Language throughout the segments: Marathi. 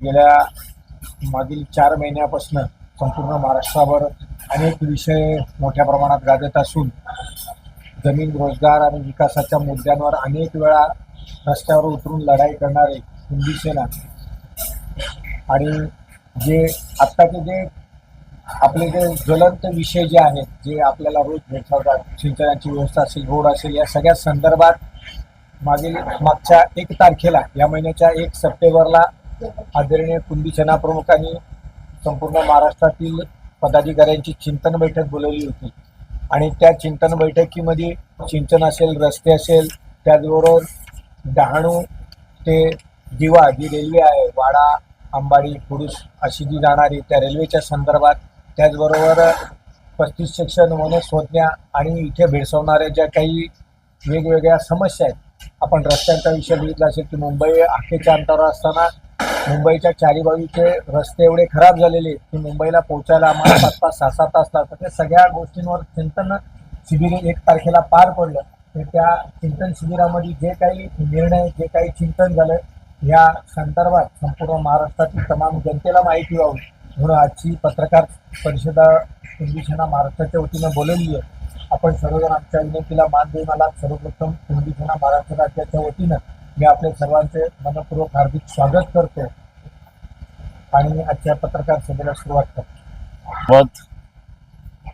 गेल्या मागील चार महिन्यापासून संपूर्ण महाराष्ट्रावर अनेक विषय मोठ्या प्रमाणात गाजत असून जमीन रोजगार आणि विकासाच्या मुद्द्यांवर अनेक वेळा रस्त्यावर उतरून लढाई करणारे हिंदी सेना आणि जे आत्ताचे जे आपले जे ज्वलंत विषय जे आहेत जे आपल्याला रोज भेटतात सिंचनाची व्यवस्था असेल रोड असेल या सगळ्या संदर्भात मागील मागच्या एक तारखेला या महिन्याच्या एक सप्टेंबरला आदरणीय कुंभी सेना प्रमुखांनी संपूर्ण महाराष्ट्रातील पदाधिकाऱ्यांची चिंतन बैठक बोलवली होती. आणि त्या चिंतन बैठकीमध्ये सिंचन असेल रस्ते असेल त्याचबरोबर डहाणू ते दिवा जी रेल्वे आहे वाडा अंबाडी पुरुष अशी जी जाणारी त्या रेल्वेच्या संदर्भात त्याचबरोबर पस्तीस सेक्शन शोधण्या आणि इथे भेडसावणाऱ्या ज्या काही वेगवेगळ्या समस्या आहेत आपण रस्त्यांचा विषय बघितला असेल की मुंबई आखेच्या अंतरावर असताना मुंबईच्या चारी बाजूचे रस्ते एवढे खराब झालेले की मुंबईला पोहोचायला आम्हाला पाच पाच सहा सहा तास लागतात. त्या सगळ्या गोष्टींवर चिंतन शिबिर एक तारखेला पार पडलं. तर त्या चिंतन शिबिरामध्ये जे काही निर्णय जे काही चिंतन झालं या संदर्भात संपूर्ण महाराष्ट्रातील तमाम जनतेला माहिती व्हावी म्हणून आजची पत्रकार परिषदा हिंदी सेना महाराष्ट्राच्या वतीनं बोलवली आहे. आपण सर्वजण आमच्या विनंतीला मान देऊन आलात. सर्वप्रथम हिंदी सेना महाराष्ट्र राज्याच्या वतीनं मी आपले सर्वांचे मनपूर्वक हार्दिक स्वागत करतो आणि आजच्या पत्रकार सभेला सुरुवात करतो. मत.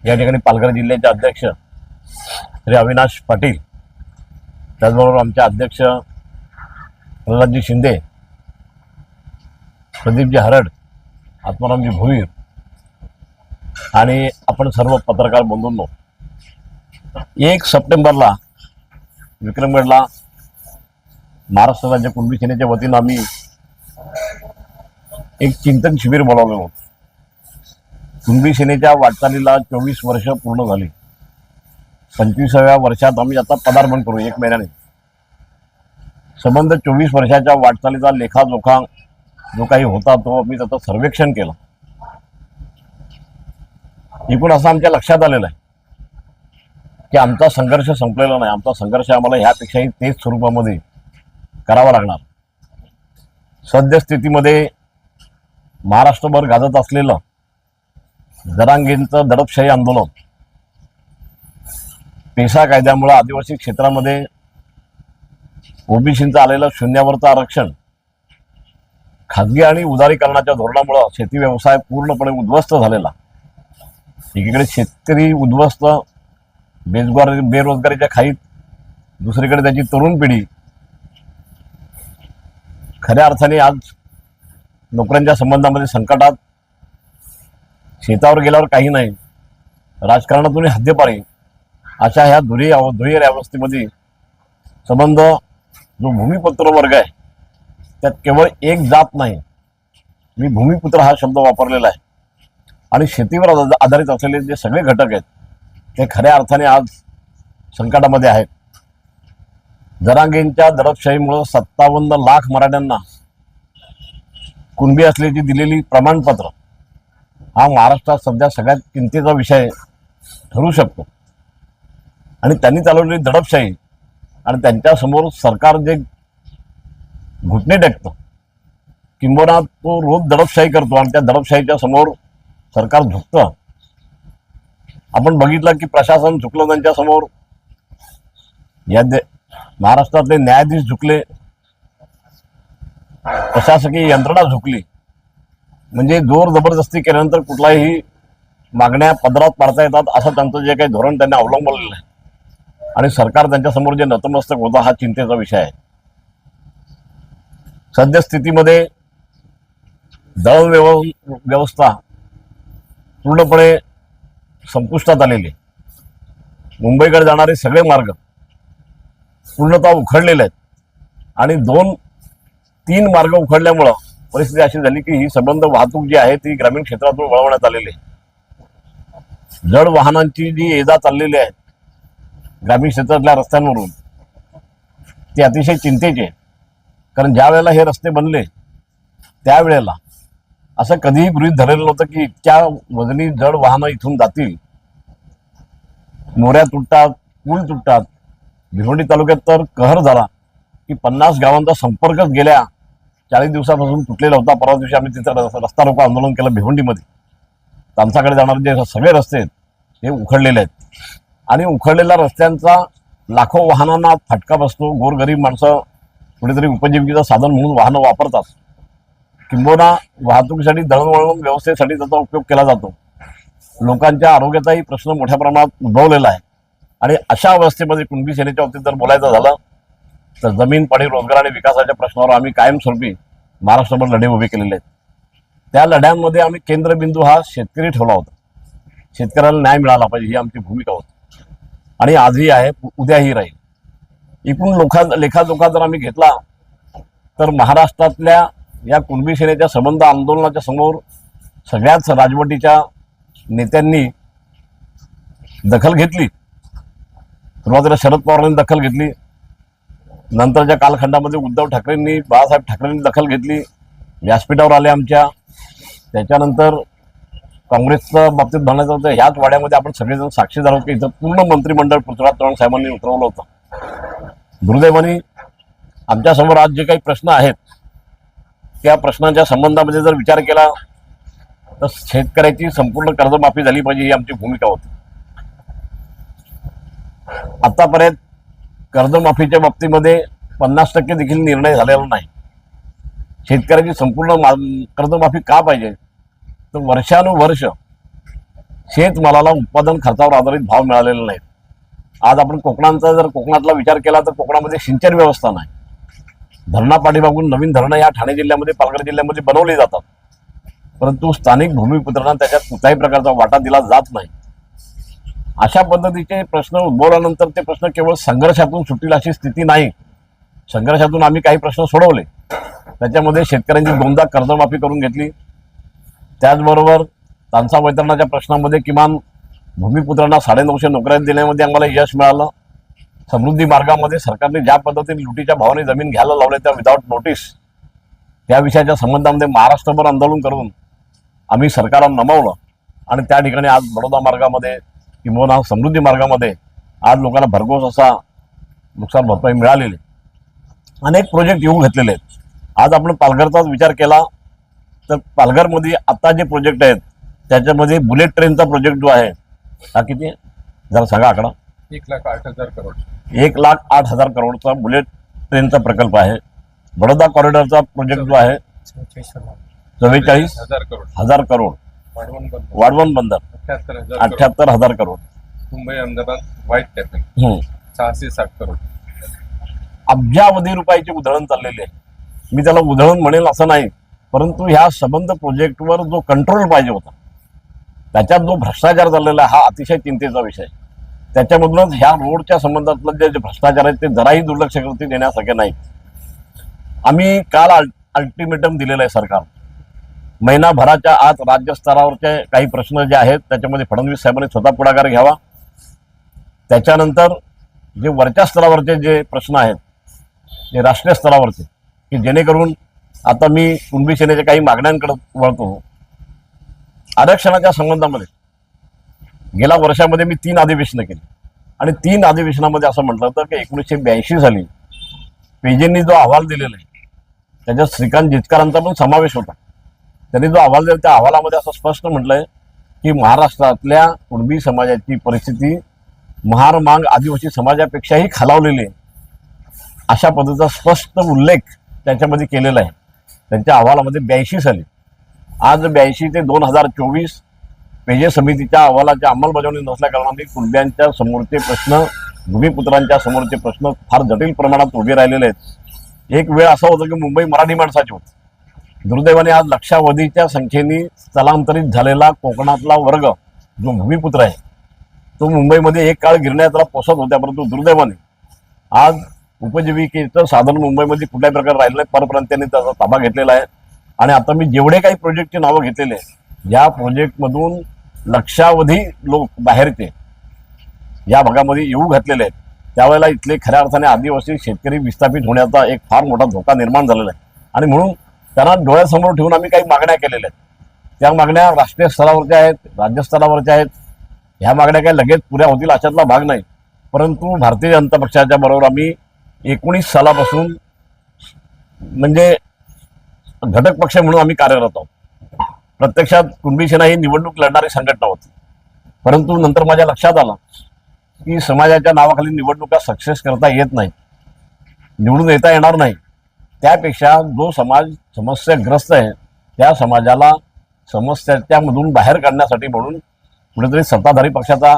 या ठिकाणी पालघर जिल्ह्याचे अध्यक्ष श्री अविनाश पाटील त्याचबरोबर आमचे अध्यक्ष प्रल्हादजी शिंदे प्रदीपजी हरड आत्मारामजी भोईर आणि आपण सर्व पत्रकार बंधूंनो एक सप्टेंबरला विक्रमगडला महाराष्ट्र राज्य कुणबी सेनेच्या वतीनं आम्ही एक चिंतन शिबिर बोलावलं होतं. कुणबी सेनेच्या वाटचालीला चोवीस वर्ष पूर्ण झाली. पंचवीसाव्या वर्षात आम्ही आता पदार्पण करू एक महिन्याने. संबंध चोवीस वर्षाच्या वाटचालीचा लेखाजोखा जो काही होता तो आम्ही त्याचं सर्वेक्षण केलं. एकूण असं आमच्या लक्षात आलेलं आहे की आमचा संघर्ष संपलेला नाही. आमचा संघर्ष आम्हाला ह्यापेक्षाही तेच स्वरूपामध्ये करावा लागणार. सद्यस्थितीमध्ये महाराष्ट्रभर गाजत असलेलं जरांगेंचं दडपशाही आंदोलन. पेशा कायद्यामुळे आदिवासी क्षेत्रामध्ये ओबीसींचं आलेलं शून्यावरचं आरक्षण खाजगी आणि उदारीकरणाच्या धोरणामुळं शेती व्यवसाय पूर्णपणे उद्ध्वस्त झालेला. एकीकडे शेतकरी उद्ध्वस्त बेरोजगार बेरोजगारीच्या खाईत दुसरीकडे त्याची तरुण पिढी. खऱ्या अर्थाने आज नोकऱ्यांच्या संबंधामध्ये संकटात शेतावर गेल्यावर काही नाही. राजकारणातून हद्दपारी. अशा ह्या दुरी दुहेर अवस्थेमध्ये संबंध जो भूमिपुत्र वर्ग आहे त्यात केवळ एक जात नाही. मी भूमिपुत्र हा शब्द वापरलेला आहे. आणि शेतीवर आधारित असलेले जे सगळे घटक आहेत ते खऱ्या अर्थाने आज संकटामध्ये आहेत. जरांगेंच्या दडपशाहीमुळं सत्तावन्न लाख मराठ्यांना कुणबी असल्याची दिलेली प्रमाणपत्र. हा महाराष्ट्रात सध्या सगळ्यात चिंतेचा विषय ठरू शकतो. आणि त्यांनी चालवलेली दडपशाही आणि त्यांच्यासमोर सरकार जे घुटणे टेकतं किंबहुना तो रोज दडपशाही करतो आणि त्या दडपशाहीच्या समोर सरकार झुकतं. आपण बघितलं की प्रशासन झुकलं त्यांच्यासमोर. या दे महाराष्ट्रातले न्यायाधीश झुकले प्रशासकीय यंत्रणा झुकली. म्हणजे जोर जबरदस्ती केल्यानंतर कुठलाही मागण्या पदरात पाडता येतात असं त्यांचं जे काही धोरण त्यांनी अवलंबलेलं आहे. आणि सरकार त्यांच्यासमोर जे नतमस्तक होतं हा चिंतेचा विषय आहे. सद्यस्थितीमध्ये दळणव्यव व्यवस्था पूर्णपणे संपुष्टात आलेली आहे. मुंबईकडे जाणारे सगळे मार्ग पूर्णतः उखडलेले आहेत. आणि दोन तीन मार्ग उखडल्यामुळं परिस्थिती अशी झाली की ही संबंध वाहतूक जी आहे ती ग्रामीण क्षेत्रातून वळवण्यात आलेली आहे. जड वाहनांची जी ये जा चाललेली आहे ग्रामीण क्षेत्रातल्या रस्त्यांवरून ती अतिशय चिंतेची आहे. कारण ज्या वेळेला हे रस्ते बनले त्यावेळेला असं कधीही गृहीत धरलेलं नव्हतं की इतक्या वजनी जड वाहनं इथून जातील. मोऱ्या तुटतात पूल तुटतात. भिवंडी तालुक्यात तर कहर झाला. की पन्नास गावांचा संपर्कच गेल्या चाळीस दिवसापासून तुटलेला होता. परवा दिवशी आम्ही तिथं रस्ता रोको आंदोलन केलं भिवंडीमध्ये. तामसाकडे जाणारे जे सगळे रस्ते आहेत ते उखडलेले आहेत. आणि उखडलेल्या रस्त्यांचा लाखो वाहनांना फटका बसतो. गोरगरीब माणसं कुठेतरी उपजीविकेचं साधन म्हणून वाहनं वापरतात. किंबहुना वाहतुकीसाठी दळणवळण व्यवस्थेसाठी त्याचा उपयोग केला जातो. लोकांच्या आरोग्याचाही प्रश्न मोठ्या प्रमाणात उद्भवलेला आहे. आणि अशा अवस्थेमध्ये कुणबी सेनेच्या बाबतीत जर बोलायचं झालं तर जमीन पाणी रोजगार आणि विकासाच्या प्रश्नावर आम्ही कायमस्वरूपी महाराष्ट्रभर लढे उभे केलेले आहेत. त्या लढ्यांमध्ये आम्ही केंद्रबिंदू हा शेतकरी ठेवला होता. शेतकऱ्याला न्याय मिळाला पाहिजे ही आमची भूमिका होती. आणि आजही आहे उद्याही राहील. एकूण लोखा लेखाजोखा जर आम्ही घेतला तर महाराष्ट्रातल्या या कुणबी सेनेच्या संबंध आंदोलनाच्या समोर सगळ्याच राजवटीच्या नेत्यांनी दखल घेतली. सुरुवातीला शरद पवारांनी दखल घेतली. नंतरच्या कालखंडामध्ये उद्धव ठाकरेंनी बाळासाहेब ठाकरेंनी दखल घेतली. व्यासपीठावर आले आमच्या. त्याच्यानंतर काँग्रेसच्या बाबतीत म्हणायचं होतं ह्याच वाड्यामध्ये आपण सगळेजण साक्षीदार आहोत की इथं पूर्ण मंत्रिमंडळ पृथ्वीराज चव्हाण साहेबांनी उतरवलं होतं. दुर्दैवाने आमच्यासमोर आज जे काही प्रश्न आहेत त्या प्रश्नांच्या संबंधामध्ये जर विचार केला तर शेतकऱ्याची संपूर्ण कर्जमाफी झाली पाहिजे ही आमची भूमिका होती. आतापर्यंत कर्जमाफीच्या बाबतीमध्ये पन्नास टक्के देखील निर्णय झालेला नाही. शेतकऱ्याची संपूर्ण मा- कर्जमाफी का पाहिजे? तर वर्षानुवर्ष शेतमालाला उत्पादन खर्चावर आधारित भाव मिळालेला नाही आज आपण कोकणांचा जर कोकणातला विचार केला तर कोकणामध्ये सिंचन व्यवस्था नाही. धरणा पाठीमागून नवीन धरणं या ठाणे जिल्ह्यामध्ये पालघर जिल्ह्यामध्ये बनवली जातात. परंतु स्थानिक भूमिपुत्रांना त्याच्यात कुठल्याही प्रकारचा वाटा दिला जात नाही. अशा पद्धतीचे प्रश्न उद्भवल्यानंतर ते प्रश्न केवळ संघर्षातून सुटतील अशी स्थिती नाही. संघर्षातून आम्ही काही प्रश्न सोडवले. त्याच्यामध्ये शेतकऱ्यांची दोनदा कर्जमाफी करून घेतली. त्याचबरोबर तांसा वैतरणाच्या प्रश्नामध्ये किमान भूमिपुत्रांना साडेनऊशे नोकऱ्या देण्यामध्ये आम्हाला यश मिळालं. समृद्धी मार्गामध्ये सरकारने ज्या पद्धतीने लुटीच्या भावाने जमीन घ्यायला लावले त्या विदाऊट नोटीस त्या विषयाच्या संबंधामध्ये महाराष्ट्रभर आंदोलन करून आम्ही सरकारला नमवलं. आणि त्या ठिकाणी आज बडोदा मार्गामध्ये किंवा समृद्धी मार्गामध्ये आज लोकांना भरघोस असा नुकसान भरपाई मिळालेली. अनेक प्रोजेक्ट येऊ घेतलेले आहेत. आज आपण पालघरचाच विचार केला तर पालघरमध्ये आता जे प्रोजेक्ट आहेत त्याच्यामध्ये बुलेट ट्रेनचा प्रोजेक्ट जो आहे हा किती? जरा सांगा आकडा. एक लाख आठ हजार करोड. एक लाख आठ हजार करोडचा बुलेट ट्रेनचा प्रकल्प आहे. बडोदा कॉरिडॉरचा प्रोजेक्ट जो आहे चव्वेचाळीस हजार करोड. हजार करोड. वाढवण बंद. वाढवण बंदर अठ्याहत्तर हजार करोड. मुंबई अहमदाबाद हम्म. सहाशे साठ करोड. अब्जावधी रुपयाची उधळण चाललेली. आहे मी त्याला उधळण म्हणेल असं नाही परंतु ह्या संबंध प्रोजेक्टवर जो कंट्रोल पाहिजे होता त्याच्यात जो भ्रष्टाचार चाललेला आहे हा अतिशय चिंतेचा विषय. त्याच्यामधूनच ह्या रोडच्या संबंधातलं जे जे भ्रष्टाचार आहेत ते जराही दुर्लक्ष करते देण्यासारखे नाही. आम्ही काल अल्टिमेटम दिलेलं आहे सरकार महिनाभराच्या आत राज्यस्तरावरचे काही प्रश्न जे आहेत त्याच्यामध्ये फडणवीस साहेबांनी स्वतः पुढाकार घ्यावा. त्याच्यानंतर जे वरच्या स्तरावरचे जे प्रश्न आहेत जे राष्ट्रीय स्तरावरचे की जेणेकरून आता मी कुणबी सेनेच्या काही मागण्यांकडे वळतो. आरक्षणाच्या संबंधामध्ये गेल्या वर्षामध्ये मी तीन अधिवेशनं केली. आणि तीन अधिवेशनामध्ये असं म्हटलं होतं की एकोणीसशे ब्याऐंशी साली पेजेंनी जो अहवाल दिलेला आहे त्याच्यात श्रीकांत जिचकरांचा पण समावेश होता. त्यांनी जो अहवाल दिला त्या अहवालामध्ये असं स्पष्ट म्हटलंय की महाराष्ट्रातल्या कुणबी समाजाची परिस्थिती महार मांग आदिवासी समाजापेक्षाही खालावलेली आहे. अशा पद्धतीचा स्पष्ट उल्लेख त्याच्यामध्ये केलेला आहे. त्यांच्या अहवालामध्ये ब्याऐंशी साली. आज ब्याऐंशी ते दोन हजार चोवीस पेजे समितीच्या अहवालाच्या अंमलबजावणी नसल्या कारणाने कुणब्यांच्या समोरचे प्रश्न भूमिपुत्रांच्या समोरचे प्रश्न फार जटिल प्रमाणात उभे राहिलेले आहेत. एक वेळ असा होता की मुंबई मराठी माणसाची होती. दुर्दैवाने आज लक्षावधीच्या संख्येने स्थलांतरित झालेला कोकणातला वर्ग जो भूमिपुत्र आहे तो मुंबईमध्ये एक काळ गिरण्याला पोसत होत्या परंतु दुर्दैवाने आज उपजीविकेचं साधन मुंबईमध्ये कुठल्याही प्रकारे राहिलं नाही परप्रांत्याने त्याचा ताबा घेतलेला आहे. आणि आता मी जेवढे काही प्रोजेक्टची नावं घेतलेले आहे या प्रोजेक्टमधून लक्षावधी लोक बाहेरचे या भागामध्ये येऊ घातलेले आहेत. त्यावेळेला इथले खऱ्या अर्थाने आदिवासी शेतकरी विस्थापित होण्याचा एक फार मोठा धोका निर्माण झालेला आहे. आणि म्हणून त्यांना डोळ्यासमोर ठेवून आम्ही काही मागण्या केलेल्या आहेत. त्या मागण्या राष्ट्रीय स्तरावरच्या आहेत राज्यस्तरावरच्या आहेत. ह्या मागण्या काही लगेच पुऱ्या होतील अशातला भाग नाही. परंतु भारतीय जनता पक्षाच्या बरोबर आम्ही एकोणीस सालापासून म्हणजे घटक पक्ष म्हणून आम्ही कार्यरत आहोत. प्रत्यक्षात कुणबी सेना ही निवडणूक लढणारी संघटना होती. परंतु नंतर माझ्या लक्षात आलं की समाजाच्या नावाखाली निवडणुका सक्सेस करता येत नाही निवडून येता येणार नाही. त्यापेक्षा जो समाज समस्याग्रस्त आहे त्या समाजाला समस्या त्यामधून बाहेर काढण्यासाठी म्हणून कुठेतरी सत्ताधारी पक्षाचा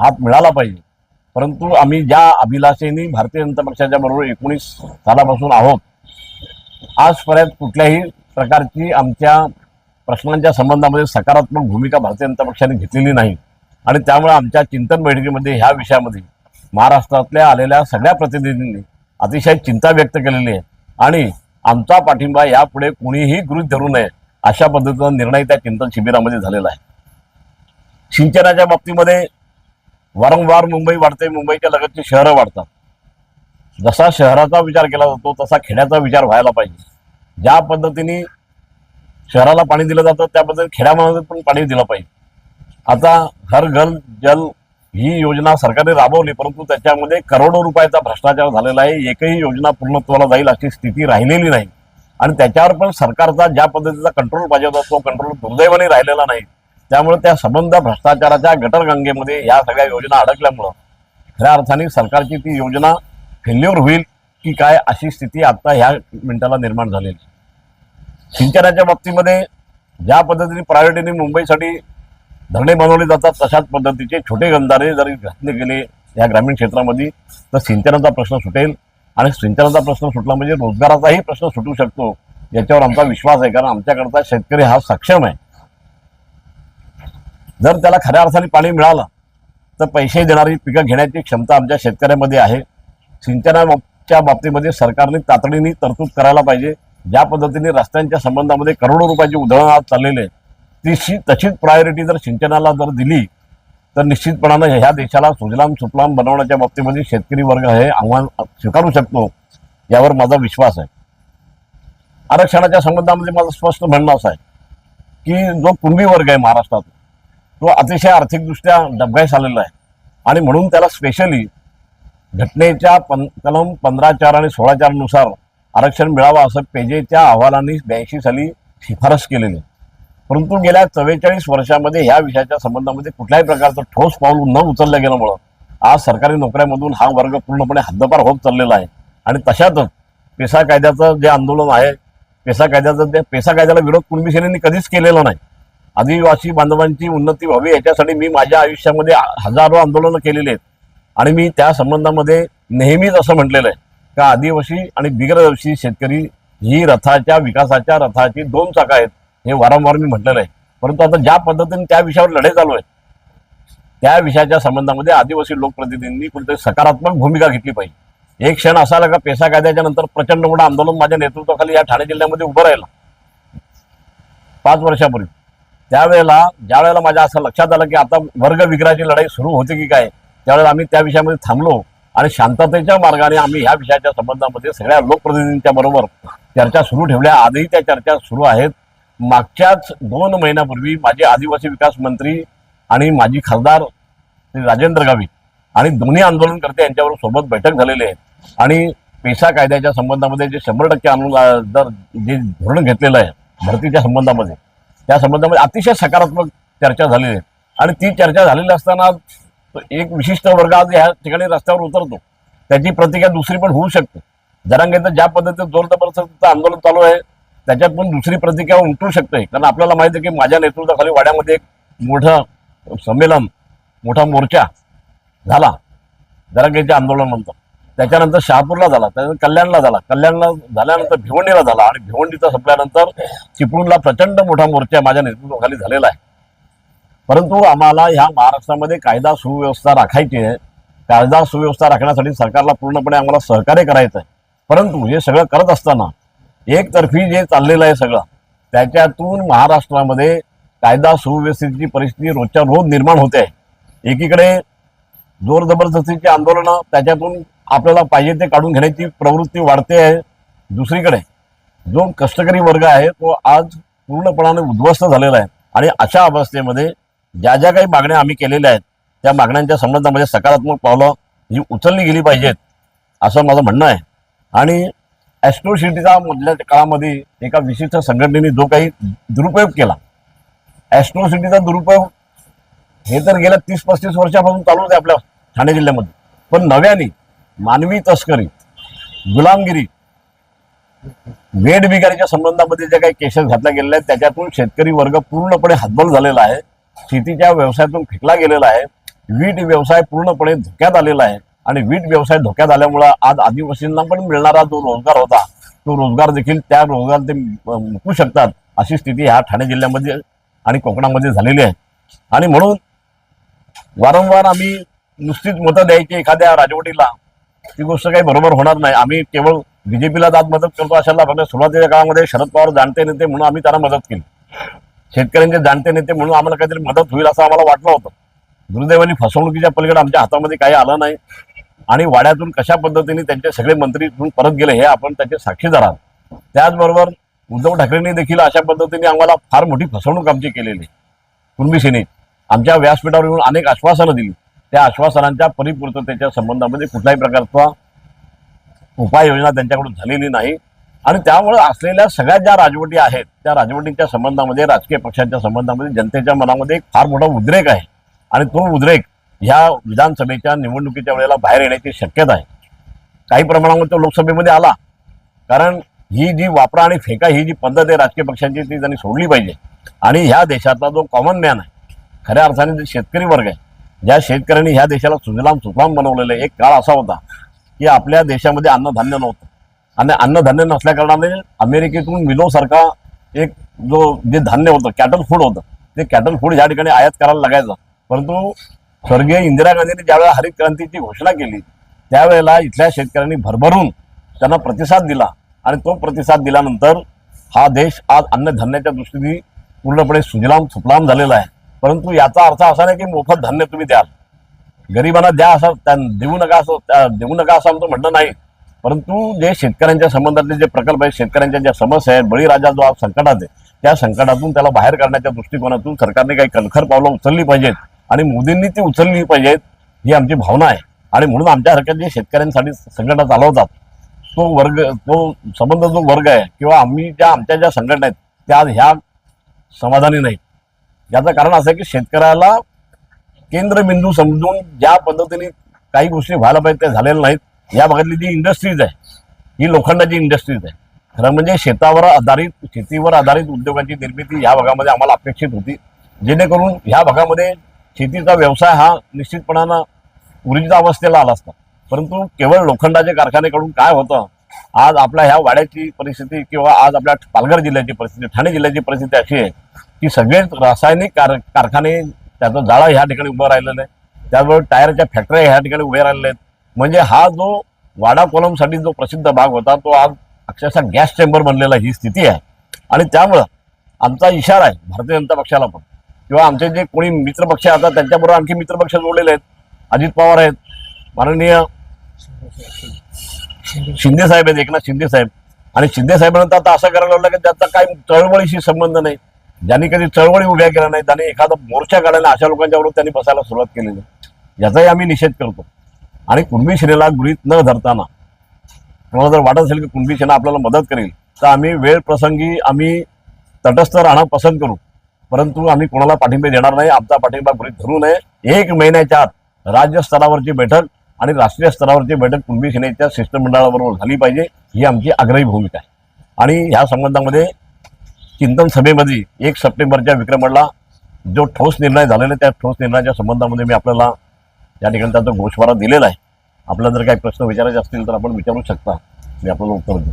हात मिळाला पाहिजे. परंतु आम्ही ज्या अभिलाषेने भारतीय जनता पक्षाच्या बरोबर एकोणीस सालापासून आहोत आजपर्यंत कुठल्याही प्रकारची आमच्या प्रश्नांच्या संबंधामध्ये सकारात्मक भूमिका भारतीय जनता पक्षाने घेतलेली नाही. आणि त्यामुळे आमच्या चिंतन बैठकीमध्ये ह्या विषयामध्ये महाराष्ट्रातल्या आलेल्या सगळ्या प्रतिनिधींनी अतिशय चिंता व्यक्त केलेली आहे. आणि आमचा पाठिंबा यापुढे कोणीही गृहीत धरू नये अशा पद्धतीचा निर्णय त्या चिंतन शिबिरामध्ये झालेला आहे. सिंचनाच्या बाबतीमध्ये वारंवार मुंबई वाढते मुंबईच्या लगतची शहरं वाढतात. जसा शहराचा विचार केला जातो तसा खेड्याचा विचार व्हायला पाहिजे. ज्या पद्धतीने शहराला पाणी दिलं जातं त्या पद्धतीने खेड्यामध्ये पण पाणी दिलं पाहिजे. आता हर घर जल ही योजना सरकारने राबवली परंतु त्याच्यामध्ये करोडो रुपयाचा भ्रष्टाचार झालेला आहे. एकही योजना पूर्णत्वाला जाईल अशी स्थिती राहिलेली नाही. आणि त्याच्यावर पण सरकारचा ज्या पद्धतीचा कंट्रोल पाहिजे होता तो कंट्रोल दुर्दैवाने राहिलेला नाही. त्यामुळे त्या संबंध भ्रष्टाचाराच्या गटरगंगेमध्ये ह्या सगळ्या योजना अडकल्यामुळं खऱ्या अर्थाने सरकारची ती योजना फेल्युअर होईल की काय अशी स्थिती आत्ता ह्या मिनिटाला निर्माण झालेली सिंचनाच्या बाबतीमध्ये ज्या पद्धतीने प्रायोरिटीने मुंबईसाठी धरणे बनवले जातात तशाच पद्धतीचे. छोटे गंधारे जरी घातले गेले या ग्रामीण क्षेत्रामध्ये तर सिंचनाचा प्रश्न सुटेल. आणि सिंचनाचा प्रश्न सुटला म्हणजे रोजगाराचाही प्रश्न सुटू शकतो. याच्यावर आमचा विश्वास आहे कारण आमच्याकडचा शेतकरी हा सक्षम आहे. जर त्याला खऱ्या अर्थाने पाणी मिळालं तर पैसे देणारी पिकं घेण्याची क्षमता आमच्या शेतकऱ्यामध्ये आहे. सिंचनाच्या बाबतीमध्ये सरकारने तातडीने तरतूद करायला पाहिजे. ज्या पद्धतीने रस्त्यांच्या संबंधामध्ये करोडो रुपयाची उधळण आज चाललेली तीशी तशीच प्रायोरिटी जर सिंचनाला जर दिली तर निश्चितपणानं ह्या देशाला सुजलाम सुफलाम बनवण्याच्या बाबतीमध्ये शेतकरी वर्ग हे आव्हान स्वीकारू शकतो यावर माझा विश्वास आहे आरक्षणाच्या संबंधामध्ये माझं स्पष्ट म्हणणं असं आहे की जो कुणबी वर्ग आहे महाराष्ट्रात तो अतिशय आर्थिकदृष्ट्या डबघाईस आलेला आहे आणि म्हणून त्याला स्पेशली घटनेच्या पं कलम पंधरा चार आणि सोळा चारनुसार आरक्षण मिळावं असं पेजेच्या अहवालांनी ब्याऐंशी साली शिफारस केलेली आहे. परंतु गेल्या चव्वेचाळीस वर्षामध्ये ह्या विषयाच्या संबंधामध्ये कुठल्याही प्रकारचं ठोस पाऊल न उचललं गेल्यामुळं आज सरकारी नोकऱ्यामधून हा वर्ग पूर्णपणे हद्दपार होत चाललेला आहे. आणि तशातच पेसा कायद्याचं जे आंदोलन आहे पेसा कायद्याचं ते पेसा कायद्याला विरोध कुणबी सेनेने कधीच केलेला नाही. आदिवासी बांधवांची उन्नती व्हावी याच्यासाठी मी माझ्या आयुष्यामध्ये हजारो आंदोलनं केलेली आहेत. आणि मी त्या संबंधामध्ये नेहमीच असं म्हटलेलं आहे का आदिवासी आणि बिगरदर्शी शेतकरी ही रथाच्या विकासाच्या रथाची दोन चाकं आहेत. हे वारंवार मी म्हटलेलं आहे. परंतु आता ज्या पद्धतीने त्या विषयावर लढे चालू आहे त्या विषयाच्या संबंधामध्ये आदिवासी लोकप्रतिनिधींनी कुठेतरी सकारात्मक भूमिका घेतली पाहिजे. एक क्षण असायला का पेसा कायद्याच्या नंतर प्रचंड मोठं आंदोलन माझ्या नेतृत्वाखाली या ठाणे जिल्ह्यामध्ये उभं राहिलं. पाच वर्षापूर्वी. त्यावेळेला ज्या वेळेला माझ्या असं लक्षात आलं की आता वर्ग विग्रहाची लढाई सुरू होते की काय त्यावेळेला आम्ही त्या विषयामध्ये थांबलो आणि शांततेच्या मार्गाने आम्ही ह्या विषयाच्या संबंधामध्ये सगळ्या लोकप्रतिनिधींच्या बरोबर चर्चा सुरू ठेवल्या. आजही त्या चर्चा सुरू आहेत. मागच्याच दोन महिन्यापूर्वी माझे आदिवासी विकास मंत्री आणि माजी खासदार श्री राजेंद्र गावित आणि दोन्ही आंदोलनकर्ते यांच्यावर सोबत बैठक झालेली आहे. आणि पेसा कायद्याच्या संबंधामध्ये जे शंभर टक्के अनुदान दर जे धोरण घेतलेलं आहे भरतीच्या संबंधामध्ये त्या संबंधामध्ये अतिशय सकारात्मक चर्चा झालेली आहे. आणि ती चर्चा झालेली असताना एक विशिष्ट वर्ग आज ह्या ठिकाणी रस्त्यावर उतरतो. त्याची प्रतिक्रिया दुसरी पण होऊ शकते. जरांगेचं ज्या पद्धतीनं जोर जबरदस्त आंदोलन चालू आहे त्याच्यात पण दुसरी प्रतिक्रिया उमटू शकते. कारण आपल्याला माहिती आहे की माझ्या नेतृत्वाखाली वाड्यामध्ये एक मोठं संमेलन मोठा मोर्चा झाला. जरांगेच्या आंदोलनानंतर. त्याच्यानंतर शहापूरला झाला त्यानंतर कल्याणला झाला. कल्याणला झाल्यानंतर भिवंडीला झाला आणि भिवंडीचा संपल्यानंतर चिपळूणला प्रचंड मोठा मोर्चा माझ्या नेतृत्वाखाली झालेला आहे. परंतु आम्हाला ह्या महाराष्ट्रामध्ये कायदा सुव्यवस्था राखायची आहे. कायदा सुव्यवस्था राखण्यासाठी सरकारला पूर्णपणे आम्हाला सहकार्य करायचं आहे परंतु हे सगळं करत असताना एकतर्फी जे चाललेलं आहे सगळं त्याच्यातून महाराष्ट्रामध्ये कायदा सुव्यवस्थेची परिस्थिती रोजच्या रोज निर्माण होते. आहे एकीकडे जोर जबरदस्तीची आंदोलनं त्याच्यातून आपल्याला पाहिजे ते काढून घेण्याची प्रवृत्ती वाढते आहे. दुसरीकडे जो कष्टकरी वर्ग आहे तो आज पूर्णपणाने उद्ध्वस्त झालेला आहे. आणि अशा अवस्थेमध्ये ज्या ज्या काही मागण्या आम्ही केलेल्या आहेत त्या मागण्यांच्या संबंधामध्ये सकारात्मक पावलं ही उचलली गेली पाहिजेत असं माझं म्हणणं आहे. आणि ॲस्ट्रोसिटीचा मधल्या काळामध्ये एका विशिष्ट संघटनेने जो काही दुरुपयोग केला. ॲस्ट्रोसिटीचा दुरुपयोग हे तर गेल्या तीस पस्तीस वर्षापासून चालूच आहे आपल्या ठाणे जिल्ह्यामध्ये. पण नव्याने मानवी तस्करी गुलामगिरी वेडबिगारीच्या संबंधामध्ये ज्या काही केसेस घातल्या गेलेल्या आहेत त्याच्यातून शेतकरी वर्ग पूर्णपणे हातबल झालेला आहे. शेतीच्या व्यवसायातून फेकला गेलेला आहे. वीट व्यवसाय पूर्णपणे धोक्यात आलेला आहे. आणि वीट व्यवसाय धोक्यात आल्यामुळं आज आदिवासींना पण मिळणारा जो रोजगार होता तो रोजगार देखील त्या रोजगार ते मुकू शकतात अशी स्थिती ह्या ठाणे जिल्ह्यामध्ये आणि कोकणामध्ये झालेली आहे. आणि म्हणून वारंवार आम्ही नुसतीच मतं द्यायची एखाद्या राजवटीला ती गोष्ट काही बरोबर होणार नाही. आम्ही केवळ बीजेपीला जात मदत करतो अशाला फक्त सुरुवातीच्या काळामध्ये शरद पवार जाणते नेते म्हणून आम्ही त्यांना मदत केली. शेतकऱ्यांचे जाणते नेते म्हणून आम्हाला काहीतरी मदत होईल असं आम्हाला वाटलं होतं. दुर्दैवाने फसवणुकीच्या पलीकडे आमच्या हातामध्ये काही आलं नाही. आणि वाड्यातून कशा पद्धतीने त्यांचे सगळे मंत्री परत गेले हे आपण त्याचे साक्षीदार आहात त्याचबरोबर उद्धव ठाकरेंनी देखील अशा पद्धतीने आम्हाला फार मोठी फसवणूक आमची केलेली. आहे. कुणबी सेनेत आमच्या व्यासपीठावर येऊन अनेक आश्वासनं दिली. त्या आश्वासनांच्या परिपूर्ततेच्या संबंधामध्ये कुठल्याही प्रकारचा उपाययोजना त्यांच्याकडून झालेली नाही. आणि त्यामुळे असलेल्या सगळ्या ज्या राजवटी आहेत त्या राजवटींच्या संबंधामध्ये राजकीय पक्षांच्या संबंधामध्ये जनतेच्या मनामध्ये एक फार मोठा उद्रेक आहे. आणि तो उद्रेक ह्या विधानसभेच्या निवडणुकीच्या वेळेला बाहेर येण्याची शक्यता आहे. काही प्रमाणामध्ये तो लोकसभेमध्ये आला. कारण ही जी वापरा आणि फेका ही जी पद्धत आहे राजकीय पक्षांची ती त्यांनी सोडली पाहिजे. आणि ह्या देशातला जो कॉमन मॅन आहे खऱ्या अर्थाने जे शेतकरी वर्ग आहे. ज्या शेतकऱ्यांनी ह्या देशाला सुजलाम सुफलाम बनवलेलं आहे एक काळ असा होता की आपल्या देशामध्ये अन्नधान्य नव्हतं. आणि अन्नधान्य नसल्या कारणाने अमेरिकेतून विलोसारखा एक जो जे धान्य होतं कॅटल फूड होतं ते कॅटल फूड ह्या ठिकाणी आयात करायला लागायचं. परंतु स्वर्गीय इंदिरा गांधींनी ज्यावेळेला हरित क्रांतीची घोषणा केली त्यावेळेला इथल्या शेतकऱ्यांनी भरभरून त्यांना प्रतिसाद दिला आणि तो प्रतिसाद दिल्यानंतर हा देश आज अन्नधान्याच्या दृष्टीने पूर्णपणे सुजलाम सुफलाम झालेला आहे. परंतु याचा अर्थ असा नाही की मोफत धान्य तुम्ही द्याल. गरिबांना द्या असं त्या- देऊ नका असं त्या- देऊ नका असं आमचं म्हणणं नाही. परंतु जे शेतकऱ्यांच्या संबंधातले जे प्रकल्प आहेत शेतकऱ्यांच्या ज्या समस्या आहेत बळीराजा जो आज संकटात आहे त्या संकटातून त्याला बाहेर काढण्याच्या दृष्टिकोनातून सरकारने काही कणखर पावलं उचलली पाहिजेत. आणि मोदींनी ती उचलली पाहिजेत ही आमची भावना आहे. आणि म्हणून आमच्यासारख्या जे शेतकऱ्यांसाठी संघटना चालवतात तो वर्ग तो संबंध जो वर्ग आहे किंवा आम्ही ज्या आमच्या ज्या संघटना आहेत त्या आज ह्या समाधानी नाहीत. याचं कारण असं आहे की शेतकऱ्याला केंद्रबिंदू समजून ज्या पद्धतीने काही गोष्टी व्हायला पाहिजे त्या झालेल्या नाहीत. या भागातली जी इंडस्ट्रीज आहे ही लोखंडाची इंडस्ट्रीज आहे. खरं म्हणजे शेतावर आधारित शेतीवर आधारित उद्योगांची निर्मिती ह्या भागामध्ये आम्हाला अपेक्षित होती. जेणेकरून ह्या भागामध्ये शेतीचा व्यवसाय हा निश्चितपणानं ऊर्जित अवस्थेला आला असता. परंतु केवळ लोखंडाच्या कारखान्याकडून काय होतं? आज आपल्या ह्या वाड्याची परिस्थिती किंवा आज आपल्या पालघर जिल्ह्याची परिस्थिती ठाणे जिल्ह्याची परिस्थिती अशी आहे की सगळेच रासायनिक कार कारखाने त्याचं जाळं ह्या ठिकाणी उभं राहिलेलं आहे. त्याचबरोबर टायरच्या फॅक्टऱ्या ह्या ठिकाणी उभ्या राहिलेल्या आहेत. म्हणजे हा जो वाडा कोलमसाठी जो प्रसिद्ध भाग होता तो आज अक्षरशः गॅस चेंबर बनलेला ही स्थिती आहे. आणि त्यामुळं आमचा इशारा आहे भारतीय जनता पक्षाला पण किंवा आमचे जे कोणी मित्रपक्ष आता त्यांच्याबरोबर आणखी मित्रपक्ष जोडलेले आहेत. अजित पवार आहेत माननीय शिंदे साहेब आहेत एकनाथ शिंदे साहेब. आणि शिंदे साहेबांना आता असं करायला लागलं की त्याचा काही चळवळीशी संबंध नाही. ज्यांनी कधी चळवळी उभ्या केल्या नाही त्यांनी एखादा मोर्चा काढायला अशा लोकांच्याबरोबर त्यांनी बसायला सुरुवात केलेली. याचाही आम्ही निषेध करतो. आणि कुणबी सेनेला गृहीत न धरताना तुम्हाला जर वाटत असेल की कुणबी सेना आपल्याला मदत करेल तर आम्ही वेळ प्रसंगी आम्ही तटस्थ राहणं पसंत करू. परंतु आम्ही कोणाला पाठिंबा देणार नाही आमचा पाठिंबा गृहित धरू नये. एक महिन्याच्या आत राज्य स्तरावरची बैठक आणि राष्ट्रीय स्तरावरची बैठक कुणबी सेनेच्या शिष्टमंडळाबरोबर झाली पाहिजे ही आमची आग्रही भूमिका आहे. आणि ह्या संबंधामध्ये चिंतन सभेमध्ये एक सप्टेंबरच्या विक्रमणला जो ठोस निर्णय झालेला आहे त्या ठोस निर्णयाच्या संबंधामध्ये मी आपल्याला या ठिकाणी त्याचा गोषवारा दिलेला आहे. आपल्याला जर काही प्रश्न विचारायचे असतील तर आपण विचारू शकता. मी आपल्याला उत्तर देऊ